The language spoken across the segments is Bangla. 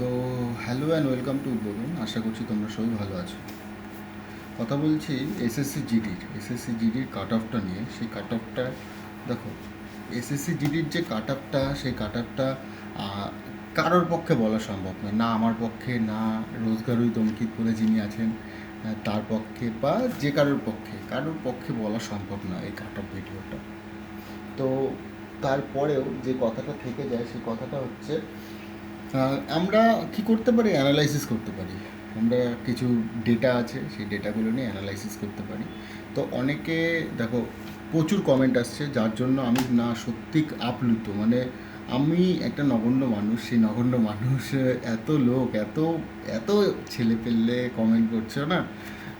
তো হ্যালো অ্যান্ড ওয়েলকাম টু উদ্বোধন আশা করছি তোমরা সবাই ভালো আছো। কথা বলছি এসএসসি জিডির এসএসসি জিডির কাট অফটা নিয়ে। সেই কাট অফটা দেখো এসএসসি জিডির যে কাট অফটা সেই কাট অফটা কারোর পক্ষে বলা সম্ভব নয়। না আমার পক্ষে, না রোজগারই দমকিত বলে যিনি আছেন তার পক্ষে বা যে কারোর পক্ষে। কারোর পক্ষে বলা সম্ভব নয় এই কাট অফ ভিডিওটা তো তারপরেও যে কথাটা থেকে যায়, সেই কথাটা হচ্ছে আমরা কি করতে পারি? অ্যানালাইসিস করতে পারি। আমরা কিছু ডেটা আছে, সেই ডেটাগুলো নিয়ে অ্যানালাইসিস করতে পারি। তো অনেকে, দেখো, প্রচুর কমেন্ট আসছে, যার জন্য আমি না সত্যি আপ্লুত। মানে আমি একটা নগণ্য মানুষ, সেই নগণ্য মানুষ এত লোক, এত এত ছেলে পেলে কমেন্ট করছে না?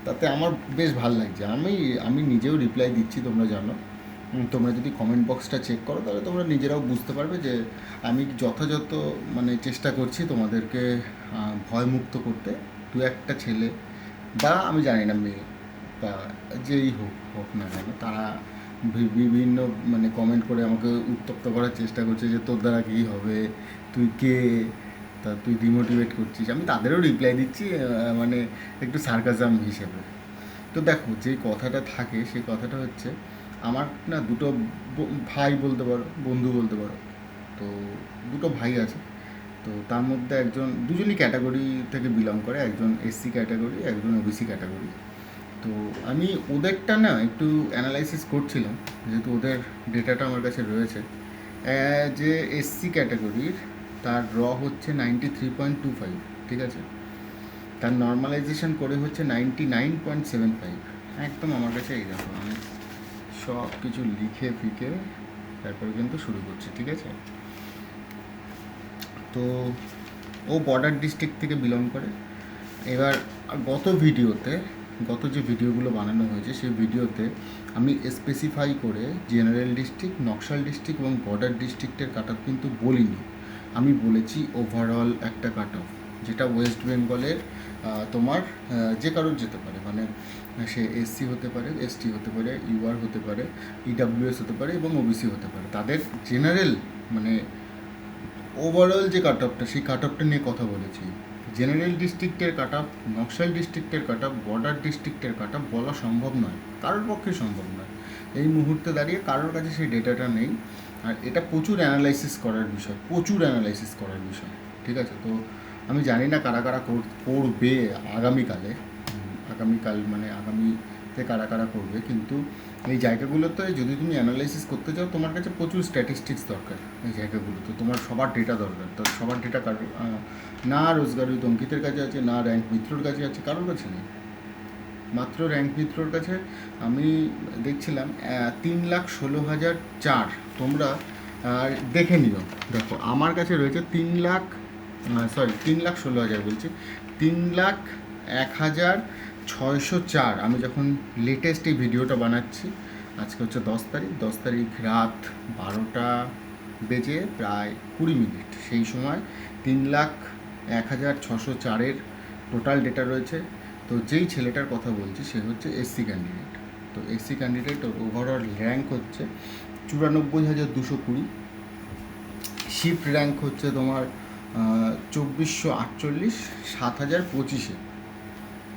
তাতে আমার বেশ ভালো লাগছে। আমি আমি নিজেও রিপ্লাই দিচ্ছি, তোমরা জানো। তোমরা যদি কমেন্ট বক্সটা চেক করো, তাহলে তোমরা নিজেরাও বুঝতে পারবে যে আমি যথাযথ মানে চেষ্টা করছি তোমাদেরকে ভয়মুক্ত করতে। দু একটা ছেলে বা আমি জানি না মেয়ে, বা যেই হোক হোক না কেন, তারা বিভিন্ন মানে কমেন্ট করে আমাকে উত্তপ্ত করার চেষ্টা করছে যে তোর দ্বারা কী হবে, তুই কে, তা তুই ডিমোটিভেট করছিস। আমি তাদেরও রিপ্লাই দিচ্ছি মানে একটু সার্কাজাম হিসেবে। তো দেখো, যে কথাটা থাকে সেই কথাটা হচ্ছে আমার না দুটো ভাই বলতে পারো, বন্ধু বলতে পারো। তো দুটো ভাই আছে। তো তার মধ্যে একজন, দুজনই ক্যাটাগরি থেকে বিলং করে, একজন এসসি ক্যাটাগরি একজন ওবিসি ক্যাটাগরি তো আমি ওদেরটা না একটু অ্যানালাইসিস করছিলাম, যেহেতু ওদের ডেটাটা আমার কাছে রয়েছে। যে এসসি ক্যাটাগরির তার র হচ্ছে ninety three point two five ঠিক আছে? তার নর্মালাইজেশন করে হচ্ছে ninety nine point seven five একদম আমার কাছে এই দেখো, আমি সব কিছু লিখে ফিকে তারপরে কিন্তু শুরু করছি, ঠিক আছে? তো ও বর্ডার ডিস্ট্রিক্ট থেকে বিলং করে। এবার গত ভিডিওতে, গত যে ভিডিওগুলো বানানো হয়েছে, সেই ভিডিওতে আমি স্পেসিফাই করে জেনারেল ডিস্ট্রিক্ট নকশাল ডিস্ট্রিক্ট এবং বর্ডার ডিস্ট্রিক্টের কাট অফ কিন্তু বলিনি। আমি বলেছি ওভারঅল একটা কাট অফ যেটা ওয়েস্ট বেঙ্গলের তোমার যে কারোর যেতে পারে। মানে সে এসসি হতে পারে এসটি হতে পারে ইউআর হতে পারে ইডাব্লিউএস হতে পারে এবং ওবিসি হতে পারে। তাদের জেনারেল মানে ওভারঅল যে কাট অফটা সেই কাট অফটা নিয়ে কথা বলেছি। জেনারেল ডিস্ট্রিক্টের কাট অফ নকশাল ডিস্ট্রিক্টের কাট অফ বর্ডার ডিস্ট্রিক্টের কাট অফ বলা সম্ভব নয়। কারোর পক্ষে সম্ভব নয়। এই মুহূর্তে দাঁড়িয়ে কারোর কাছে সেই ডেটাটা নেই। আর এটা প্রচুর অ্যানালাইসিস করার বিষয়, প্রচুর অ্যানালাইসিস করার বিষয়। ঠিক আছে? তো আমি জানি না কারা কারা কর- করবে আগামীকালে। আগামীকাল মানে আগামীতে কারা কারা করবে, কিন্তু এই জায়গাগুলোতে যদি তুমি অ্যানালাইসিস করতে চাও, তোমার কাছে প্রচুর স্ট্যাটিস্টিক্স দরকার এই জায়গাগুলোতে। তোমার সবার ডেটা দরকার। তো সবার ডেটা কারও না রোজগারি অঙ্কিতের কাছে আছে, না র্যাঙ্ক মিত্রর কাছে আছে, কারোর কাছে নেই। মাত্র র্যাঙ্ক মিত্রর কাছে আমি দেখছিলাম তিন লাখ ষোলো হাজার চার। তোমরা দেখে নিও। দেখো, আমার কাছে রয়েছে তিন লাখ সরি তিন লাখ ষোলো হাজার বলছি। তিন লাখ এক হাজার ছয়শো চার। আমি যখন লেটেস্ট এই ভিডিওটা বানাচ্ছি, আজকে হচ্ছে দশ তারিখ। দশ তারিখ রাত বারোটা বেজে প্রায় কুড়ি মিনিট। সেই সময় তিন লাখ এক হাজার ছশো চারের টোটাল ডেটা রয়েছে। তো যেই ছেলেটার কথা বলছি, সে হচ্ছে এসসি ক্যান্ডিডেট তো এসসি ক্যান্ডিডেট ওভারঅল র্যাঙ্ক হচ্ছে চুরানব্বই হাজার দুশো কুড়ি। শিফট র্যাঙ্ক হচ্ছে তোমার চব্বিশশো আটচল্লিশ সাত হাজার পঁচিশে।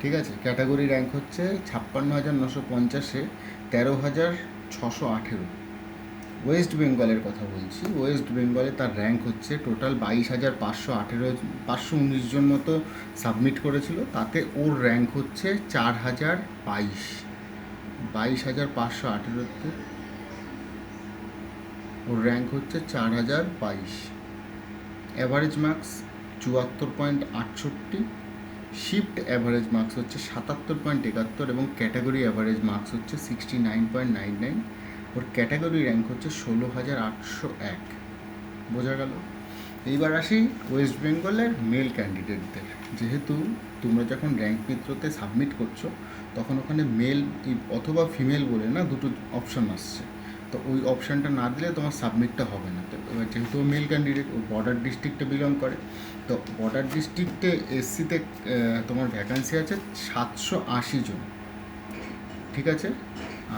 ঠিক আছে? ক্যাটাগরি র্যাঙ্ক হচ্ছে ছাপ্পান্ন হাজার নশো পঞ্চাশে তেরো হাজার ছশো আঠেরো। ওয়েস্ট বেঙ্গলের কথা বলছি। ওয়েস্ট বেঙ্গলে তার র্যাঙ্ক হচ্ছে টোটাল বাইশ হাজার পাঁচশো আঠেরো, পাঁচশো উনিশ জন মতো সাবমিট করেছিল। তাতে ওর র্যাঙ্ক হচ্ছে চার হাজার বাইশ। বাইশ হাজার পাঁচশো আঠেরোতে ওর র্যাঙ্ক হচ্ছে চার হাজার বাইশ। অ্যাভারেজ মার্কস চুয়াত্তর পয়েন্ট আটষট্টি শিফট অ্যাভারেজ মার্কস হচ্ছে সাতাত্তর পয়েন্ট একাত্তর এবং ক্যাটাগরি অ্যাভারেজ মার্কস হচ্ছে sixty nine point nine nine ওর ক্যাটাগরি র্যাঙ্ক হচ্ছে ষোলো হাজার আটশো এক। বোঝা গেল? এইবার আসি ওয়েস্ট বেঙ্গলের মেল ক্যান্ডিডেটদের যেহেতু তোমরা যখন র্যাঙ্ক মিত্রতে সাবমিট করছ, তখন ওখানে মেল অথবা ফিমেল বলে না, দুটো অপশন আসছে। তো ওই অপশানটা না দিলে তোমার সাবমিটটা হবে না। তো যেহেতু মেল ক্যান্ডিডেট ও বর্ডার ডিস্ট্রিক্টে বিলং করে, তো বর্ডার ডিস্ট্রিক্টে এসসিতে তোমার ভ্যাকান্সি আছে সাতশো আশি জন। ঠিক আছে?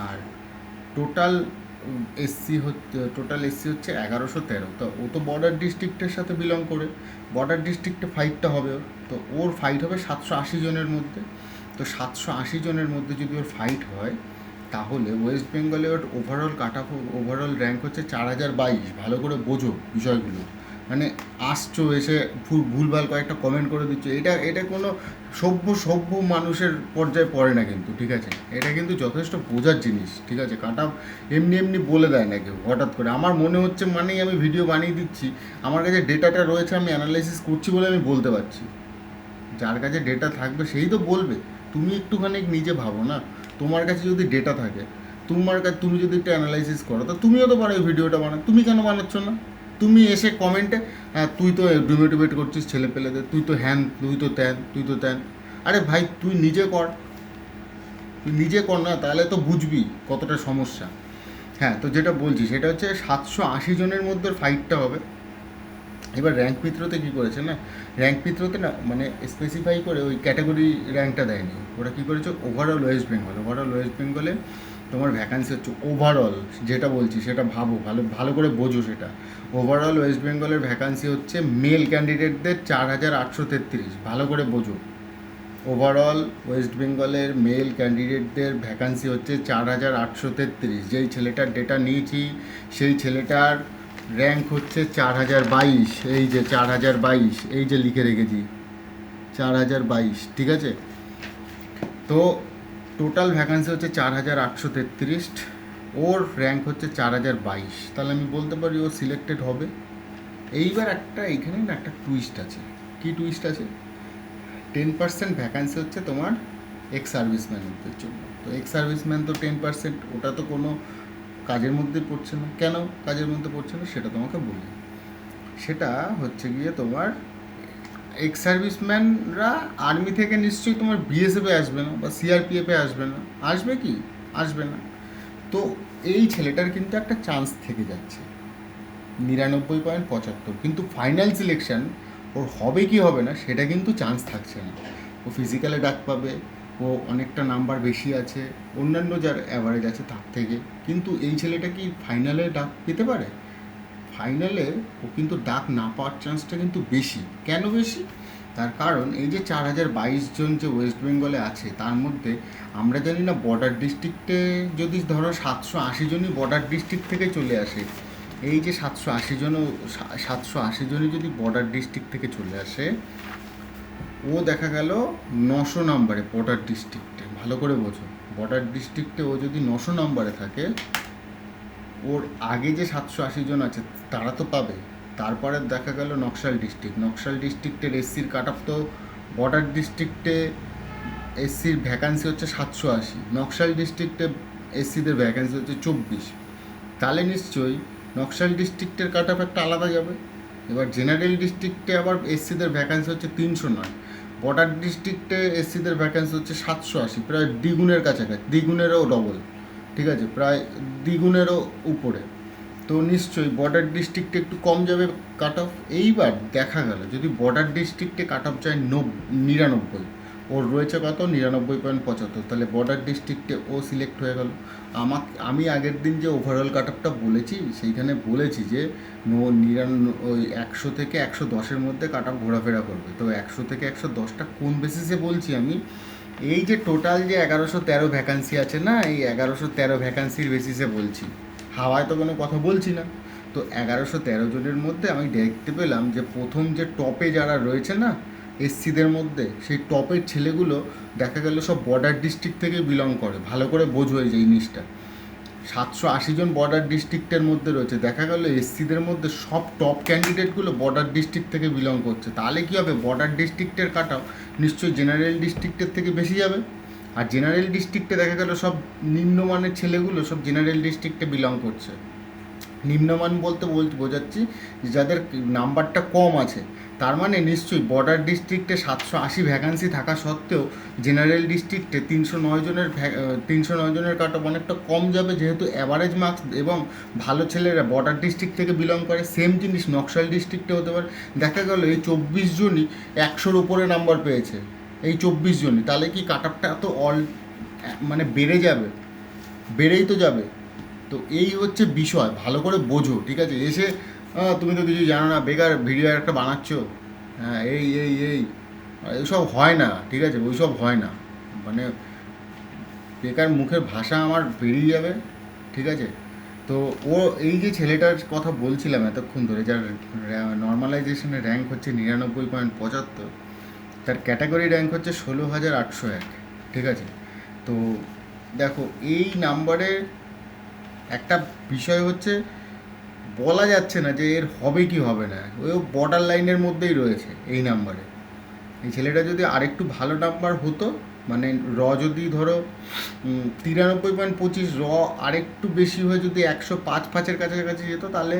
আর টোটাল এসসি হচ্ছে টোটাল এসসি হচ্ছে এগারোশো তেরো। তো ও তো বর্ডার ডিস্ট্রিক্টের সাথে বিলং করে বর্ডার ডিস্ট্রিক্টে ফাইটটা হবে তো ওর ফাইট হবে সাতশো আশি জনের মধ্যে। তো সাতশো আশি জনের মধ্যে যদি ওর ফাইট হয় তাহলে ওয়েস্ট বেঙ্গলে ওর overall cut off overall rank হচ্ছে চার হাজার বাইশ। ভালো করে বোঝো বিষয়গুলো। মানে আসছো এসে ভুল- ভুলভাল কয়েকটা কমেন্ট করে দিচ্ছ। এটা এটা কোনো সভ্য সভ্য মানুষের পর্যায়ে পড়ে না কিন্তু, ঠিক আছে? এটা কিন্তু যথেষ্ট বোঝার জিনিস, ঠিক আছে? কাটা এমনি এমনি বলে দেয় না কেউ, হঠাৎ করে। আমার মনে হচ্ছে মানেই আমি ভিডিও বানিয়ে দিচ্ছি। আমার কাছে ডেটাটা রয়েছে, আমি অ্যানালাইসিস করছি বলে আমি বলতে পারছি। যার কাছে ডেটা থাকবে, সেই তো বলবে। তুমি একটুখানি নিজে ভাবো না। তোমার কাছে যদি ডেটা থাকে, তোমার কাছে তুমি যদি একটু অ্যানালাইসিস করো, তা তুমিও তো পারো এই ভিডিওটা বানাও তুমি কেন বানাচ্ছ না? তুমি এসে কমেন্টে হ্যাঁ তুই তো ডিমেটিভেট করছিস ছেলে পেলেদের তুই তো হ্যান, তুই তো ত্যান, তুই তো ত্যান। আরে ভাই, তুই নিজে কর। তুই নিজে কর না, তাহলে তো বুঝবি কতটা সমস্যা। হ্যাঁ তো যেটা বলছি, সেটা হচ্ছে সাতশো আশি জনের মধ্যে ফাইটটা হবে। এবার র্যাঙ্ক মিত্রতে কী করেছে না? র্যাঙ্ক মিত্রতে না মানে স্পেসিফাই করে ওই ক্যাটাগরি র্যাঙ্কটা দেয়নি। ওরা কী করেছে? Overall west Bengal overall west বেঙ্গলে তোমার ভ্যাকান্সি হচ্ছে ওভারঅল যেটা বলছি, সেটা ভাবো, ভালো ভালো করে বোঝো সেটা। ওভারঅল ওয়েস্ট বেঙ্গলের ভ্যাকান্সি হচ্ছে মেল ক্যান্ডিডেটদের চার হাজার আটশো তেত্রিশ। ভালো করে বোঝো। ওভারঅল ওয়েস্ট বেঙ্গলের মেল ক্যান্ডিডেটদের ভ্যাকান্সি হচ্ছে চার হাজার আটশো তেত্রিশ। যেই ছেলেটার ডেটা নিয়েছি, সেই ছেলেটার র্যাঙ্ক হচ্ছে চার হাজার বাইশ, এই যে চার হাজার বাইশ, এই যে লিখে রেখেছি, চার হাজার বাইশ, ঠিক আছে? তো টোটাল ভ্যাকান্সি হচ্ছে চার হাজার আটশো তেত্রিশ, ওর র্যাঙ্ক হচ্ছে চার হাজার বাইশ। তাহলে আমি বলতে পারি ও সিলেক্টেড হবে। এইবার একটা এইখানে না একটা টুইস্ট আছে। কি টুইস্ট আছে? টেন পার্সেন্ট ভ্যাকান্সি হচ্ছে তোমার এক্স সার্ভিসম্যানদের জন্য। তো এক্স সার্ভিসম্যান তো টেন পার্সেন্ট ওটা তো কোনো কাজের মধ্যে পড়ছে না। কেন কাজের মধ্যে পড়ছে না? সেটা তোমাকে বলি। সেটা হচ্ছে গিয়ে তোমার এক্স সার্ভিসম্যানরা আর্মি থেকে নিশ্চয়ই তোমার বিএসএফে আসবে না বা সিআরপিএফে আসবে না। আসবে কি? আসবে না। তো এই ছেলেটার কিন্তু একটা চান্স থেকে যাচ্ছে। নিরানব্বই পয়েন্ট পঁচাত্তর। কিন্তু ফাইনাল সিলেকশন ওর হবে কি হবে না, সেটা কিন্তু চান্স থাকছে না। ও ফিজিক্যালে ডাক পাবে। ও অনেকটা নাম্বার বেশি আছে, অন্যান্য যার অ্যাভারেজ আছে তার থেকে। কিন্তু এই ছেলেটা কি ফাইনালে ডাক পেতে পারে? ফাইনালে ও কিন্তু ডাক না পাওয়ার চান্সটা কিন্তু বেশি। কেন বেশি? তার কারণ এই যে চার হাজার বাইশ জন যে ওয়েস্ট বেঙ্গলে আছে, তার মধ্যে আমরা জানি না বর্ডার ডিস্ট্রিক্টে যদি ধরো সাতশো আশি জনই বর্ডার ডিস্ট্রিক্ট থেকে চলে আসে, এই যে সাতশো আশি জনও সাতশো আশি জনই যদি বর্ডার ডিস্ট্রিক্ট থেকে চলে আসে ও দেখা গেল নশো নাম্বারে বর্ডার ডিস্ট্রিক্টে। ভালো করে বোঝো। বর্ডার ডিস্ট্রিক্টে ও যদি নশো নাম্বারে থাকে, ওর আগে যে সাতশো আশি জন আছে, তারা তো পাবে। তারপরে দেখা গেল নকশাল ডিস্ট্রিক্ট। নকশাল ডিস্ট্রিক্টের এসসির কাট অফ তো বর্ডার ডিস্ট্রিক্টে এসসির ভ্যাকান্সি হচ্ছে সাতশো আশি। নকশাল ডিস্ট্রিক্টে এসসিদের ভ্যাকান্সি হচ্ছে চব্বিশ। তাহলে নিশ্চয়ই নকশাল ডিস্ট্রিক্টের কাট অফ একটা আলাদা যাবে। এবার জেনারেল ডিস্ট্রিক্টে আবার এসসিদের ভ্যাকান্সি হচ্ছে তিনশো নয়। বর্ডার ডিস্ট্রিক্টে এসসিদের ভ্যাকেন্সি হচ্ছে সাতশো আশি, প্রায় দ্বিগুণের কাছাকাছি, দ্বিগুণেরও ডবল ঠিক আছে? প্রায় দ্বিগুণেরও উপরে। তো নিশ্চয়ই বর্ডার ডিস্ট্রিক্টে একটু কম যাবে কাট অফ এইবার দেখা গেল, যদি বর্ডার ডিস্ট্রিক্টে কাট অফ যায় নব, নিরানব্বই ওর রয়েছে কত? নিরানব্বই পয়েন্ট পঁচাত্তর। তাহলে বর্ডার ডিস্ট্রিক্টে ও সিলেক্ট হয়ে গেল। আমাকে, আমি আগের দিন যে ওভারঅল কাট অফটা বলেছি, সেইখানে বলেছি যে নো নিরান, ওই একশো থেকে একশো দশের মধ্যে কাট অফ ঘোরাফেরা করবে। তো একশো থেকে একশো দশটা কোন বেসিসে বলছি আমি? এই যে টোটাল যে এগারোশো তেরো ভ্যাকান্সি আছে না, এই এগারোশো তেরো ভ্যাকান্সির বেসিসে বলছি। হাওয়ায় তো কোনো কথা বলছি না। তো এগারোশো তেরো জনের মধ্যে আমি দেখতে পেলাম যে প্রথম যে টপে যারা রয়েছে না এসসিদের মধ্যে সেই টপের ছেলেগুলো দেখা গেল সব বর্ডার ডিস্ট্রিক্ট থেকে বিলং করে। ভালো করে বোঝো এই জিনিসটা। সাতশো আশি জন বর্ডার ডিস্ট্রিক্টের মধ্যে রয়েছে। দেখা গেল এসসিদের মধ্যে সব টপ ক্যান্ডিডেটগুলো বর্ডার ডিস্ট্রিক্ট থেকে বিলং করছে। তাহলে কী হবে? বর্ডার ডিস্ট্রিক্টের কাটাও নিশ্চয়ই জেনারেল ডিস্ট্রিক্টের থেকে বেশি যাবে। আর জেনারেল ডিস্ট্রিক্টে দেখা গেল সব নিম্নমানের ছেলেগুলো সব জেনারেল ডিস্ট্রিক্টে বিলং করছে। নিম্নমান বলতে বল, বোঝাচ্ছি যাদের নাম্বারটা কম আছে তার মানে নিশ্চয়ই বর্ডার ডিস্ট্রিক্টে সাতশো আশি ভ্যাকান্সি থাকা সত্ত্বেও জেনারেল ডিস্ট্রিক্টে তিনশো নয় জনের তিনশো নয় জনের কাট অনেকটা কম যাবে যেহেতু অ্যাভারেজ মার্কস এবং ভালো ছেলেরা বর্ডার ডিস্ট্রিক্ট থেকে বিলং করে। সেম জিনিস নকশাল ডিস্ট্রিক্টে হতে পারে। দেখা গেল এই চব্বিশ জনই একশোর উপরে নাম্বার পেয়েছে। এই চব্বিশ জনই। তাহলে কি কাট আপটা এত অল মানে বেড়ে যাবে। বেড়েই তো যাবে। তো এই হচ্ছে বিষয়। ভালো করে বোঝো ঠিক আছে? এসে "আহ, তুমি তো কিছু জানো না, বেকার ভিডিও একটা বানাচ্ছ। হ্যাঁ এই এই এই। এইসব হয় না, ঠিক আছে? ওইসব হয় না। মানে বেকার মুখের ভাষা আমার বেরিয়ে যাবে, ঠিক আছে? তো ও, এই যে ছেলেটার কথা বলছিলাম এতক্ষণ ধরে, যার নর্মালাইজেশনের র্যাঙ্ক হচ্ছে নিরানব্বই পয়েন্ট পঁচাত্তর, তার ক্যাটাগরি র্যাঙ্ক হচ্ছে ষোলো হাজার আটশো এক, ঠিক আছে? তো দেখো, এই নাম্বারে একটা বিষয় হচ্ছে বলা যাচ্ছে না যে এর হবে কি হবে না। ওই বর্ডার লাইনের মধ্যেই রয়েছে এই নাম্বারে এই ছেলেটা যদি আরেকটু ভালো নাম্বার হতো মানে র যদি ধরো তিরানব্বই পয়েন্ট পঁচিশ, র আরেকটু বেশি হয়ে যদি একশো পাঁচ পাঁচের কাছাকাছি যেত, তাহলে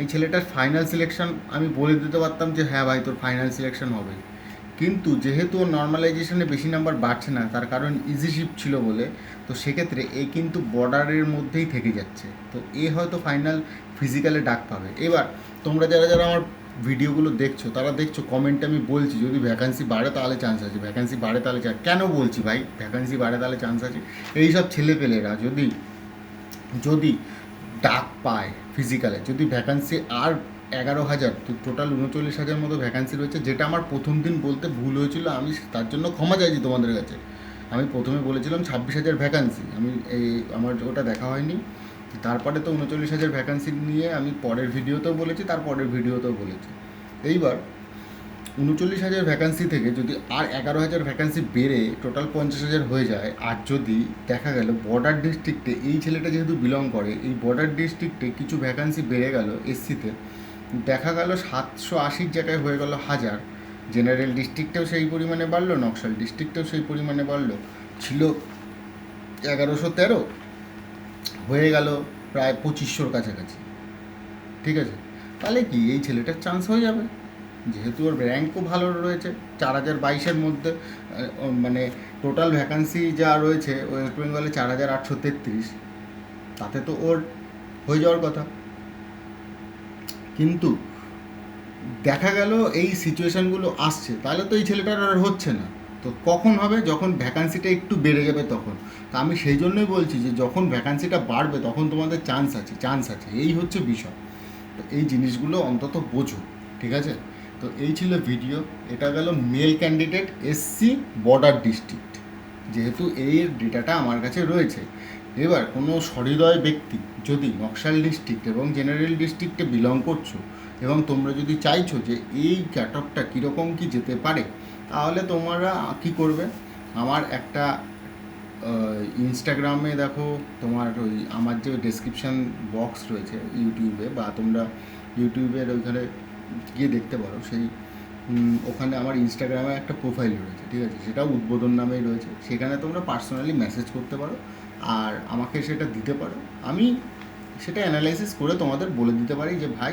এই ছেলেটার ফাইনাল সিলেকশন আমি বলে দিতে পারতাম যে হ্যাঁ ভাই, তোর ফাইনাল সিলেকশন হবে কিন্তু যেহেতু ওর নর্মালাইজেশনে বেশি নাম্বার বাড়ছে না, তার কারণ ইজি শিফট ছিল বলে, তো সেক্ষেত্রে এ কিন্তু বর্ডারের মধ্যেই থেকে যাচ্ছে। তো এ হয়তো ফাইনাল ফিজিক্যালে ডাক পাবে। এবার, তোমরা যারা যারা আমার ভিডিওগুলো দেখছ, তারা দেখছ কমেন্টে আমি বলছি, যদি ভ্যাকান্সি বাড়ে তাহলে চান্স আছে ভ্যাকান্সি বাড়ে তাহলে chance- কেন বলছি ভাই? ভ্যাকান্সি বাড়ে তাহলে চান্স আছে। এইসব ছেলেপেলেরা যদি যদি ডাক পায় ফিজিক্যালে যদি ভ্যাকান্সি আর এগারো হাজার, তো টোটাল উনচল্লিশ হাজার মতো ভ্যাকান্সি রয়েছে, যেটা আমার প্রথম দিন বলতে ভুল হয়েছিল, আমি তার জন্য ক্ষমা চাইছি তোমাদের কাছে। আমি প্রথমে বলেছিলাম ছাব্বিশ হাজার ভ্যাকান্সি আমি এই, আমার ওটা দেখা হয়নি। তারপরে তো উনচল্লিশ হাজার ভ্যাকান্সি নিয়ে আমি পরের ভিডিওতেও বলেছি তার পরের ভিডিওতেও বলেছি। এইবার, উনচল্লিশ হাজার ভ্যাকান্সি থেকে যদি আর এগারো হাজার ভ্যাকান্সি বেড়ে টোটাল পঞ্চাশ হাজার হয়ে যায়, আর যদি দেখা গেল বর্ডার ডিস্ট্রিক্টে এই ছেলেটা যেহেতু বিলং করে, এই বর্ডার ডিস্ট্রিক্টে কিছু ভ্যাকান্সি বেড়ে গেল এসসিতে দেখা গেল সাতশো আশির জায়গায় হয়ে গেল হাজার। জেনারেল ডিস্ট্রিক্টেও সেই পরিমাণে বাড়লো, নকশাল ডিস্ট্রিক্টেও সেই পরিমাণে বাড়লো। ছিল এগারোশো তেরো, হয়ে গেল প্রায় পঁচিশশোর কাছাকাছি। ঠিক আছে? তাহলে কি, এই ছেলেটার চান্স হয়ে যাবে। যেহেতু ওর র্যাঙ্কও ভালো রয়েছে, চার হাজার বাইশের মধ্যে মানে টোটাল ভ্যাকান্সি যা রয়েছে ওয়েস্ট বেঙ্গলে চার হাজার আটশো তেত্রিশ। তাতে তো ওর হয়ে যাওয়ার কথা। কিন্তু দেখা গেল এই সিচুয়েশানগুলো আসছে। তাহলে তো এই ছেলেটার আর হচ্ছে না। তো কখন হবে? যখন ভ্যাকান্সিটা একটু বেড়ে যাবে তখন। তা আমি সেই জন্যই বলছি যে, যখন ভ্যাকান্সিটা বাড়বে, তখন তোমাদের চান্স আছে চান্স আছে। এই হচ্ছে বিষয়। তো এই জিনিসগুলো অন্তত বোঝো, ঠিক আছে? তো এই ছিল ভিডিও এটা গেল male candidate SC border district যেহেতু এই ডেটাটা আমার কাছে রয়েছে। এবার কোনো সহৃদয় ব্যক্তি যদি নকশাল ডিস্ট্রিক্ট এবং জেনারেল ডিস্ট্রিক্টে বিলং করছ এবং তোমরা যদি চাইছো যে এই ক্যাট অফটা কীরকম কী যেতে পারে, তাহলে তোমরা কি করবে? আমার একটা ইনস্টাগ্রামে দেখো, তোমার ওই, আমার যে ডেসক্রিপশান বক্স রয়েছে ইউটিউবে বা তোমরা ইউটিউবের ওইখানে গিয়ে দেখতে পারো, সেই ওখানে আমার ইনস্টাগ্রামে একটা প্রোফাইল রয়েছে, ঠিক আছে? সেটাও উদ্বোধন নামেই রয়েছে। সেখানে তোমরা পার্সোনালি মেসেজ করতে পারো। আর আমাকে সেটা দিতে পারো। আমি সেটা অ্যানালাইসিস করে তোমাদের বলে দিতে পারি যে, ভাই,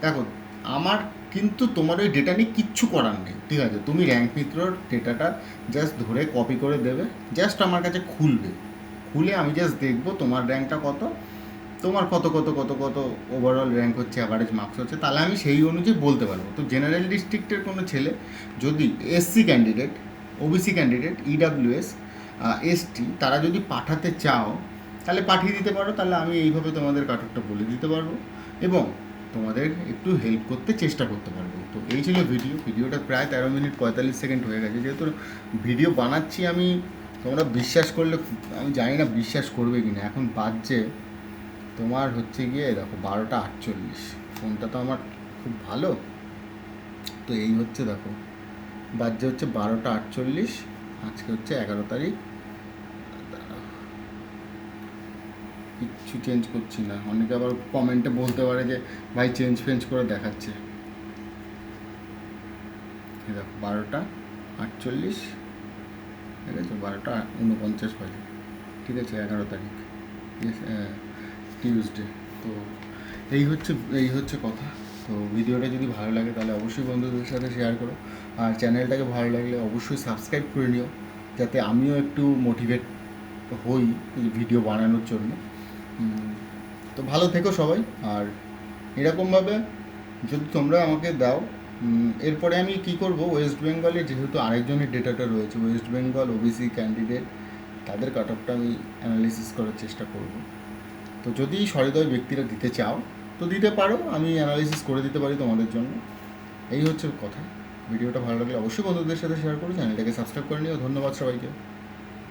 দেখো, আমার কিন্তু তোমার ওই ডেটা নিয়ে কিচ্ছু করার নেই। ঠিক আছে? তুমি র্যাঙ্ক মিত্রর ডেটাটা জাস্ট ধরে কপি করে দেবে। জাস্ট আমার কাছে খুলবে। খুলে আমি জাস্ট দেখব তোমার র্যাঙ্কটা কত। তোমার কত কত কত কত ওভারঅল র্যাঙ্ক হচ্ছে অ্যাভারেজ মার্কস হচ্ছে। তাহলে আমি সেই অনুযায়ী বলতে পারব। তো জেনারেল ডিস্ট্রিক্টের কোনো ছেলে যদি SC candidate OBC candidate EWS ST তারা যদি পাঠাতে চাও, তাহলে পাঠিয়ে দিতে পারো, তাহলে আমি এইভাবে তোমাদের কাটকটা বলে দিতে পারব এবং তোমাদের একটু হেল্প করতে চেষ্টা করতে পারব। তো এই ছিল ভিডিও ভিডিওটা প্রায় তেরো মিনিট পঁয়তাল্লিশ সেকেন্ড হয়ে গেছে। যেহেতু ভিডিও বানাচ্ছি আমি, তোমরা বিশ্বাস করলে, আমি জানি না বিশ্বাস করবে কি না এখন বাজছে, তোমার হচ্ছে গিয়ে দেখো, বারোটা আটচল্লিশ। ফোনটা তো আমার খুব ভালো। তো এই হচ্ছে, দেখো, বাজছে হচ্ছে বারোটা আটচল্লিশ, আজকে হচ্ছে এগারো তারিখ। কিচ্ছু চেঞ্জ করছি না। অনেকে আবার কমেন্টে বলতে পারে যে, ভাই চেঞ্জ ফেঞ্জ করে দেখাচ্ছে। দেখো, বারোটা আটচল্লিশ ঠিক আছে বারোটা উনপঞ্চাশ বাজে। ঠিক আছে, এগারো তারিখ। টিউসডে তো এই হচ্ছে এই হচ্ছে কথা। তো ভিডিওটা যদি ভালো লাগে, তাহলে অবশ্যই বন্ধুদের সাথে শেয়ার করো। আর চ্যানেলটাকে ভালো লাগলে অবশ্যই সাবস্ক্রাইব করে নিও, যাতে আমিও একটু মোটিভেট হই ভিডিও বানানোর জন্য। তো ভালো থেকো সবাই, আর এরকমভাবে যদি তোমরা আমাকে দাও এরপরে আমি কি করব? ওয়েস্ট বেঙ্গলে যেহেতু আরেকজনের ডেটাটা রয়েছে ওয়েস্ট বেঙ্গল ওবিসি ক্যান্ডিডেট তাদের কাট অফটা আমি অ্যানালিসিস করার চেষ্টা করব। তো যদি সহৃদয় ব্যক্তিরা দিতে চাও, তো দিতে পারো, আমি অ্যানালিসিস করে দিতে পারি তোমাদের জন্য। এই হচ্ছে কথা। ভিডিওটা ভালো লাগলে অবশ্যই বন্ধুদের সাথে শেয়ার করো চ্যানেলটাকে সাবস্ক্রাইব করে নিও। ধন্যবাদ সবাইকে।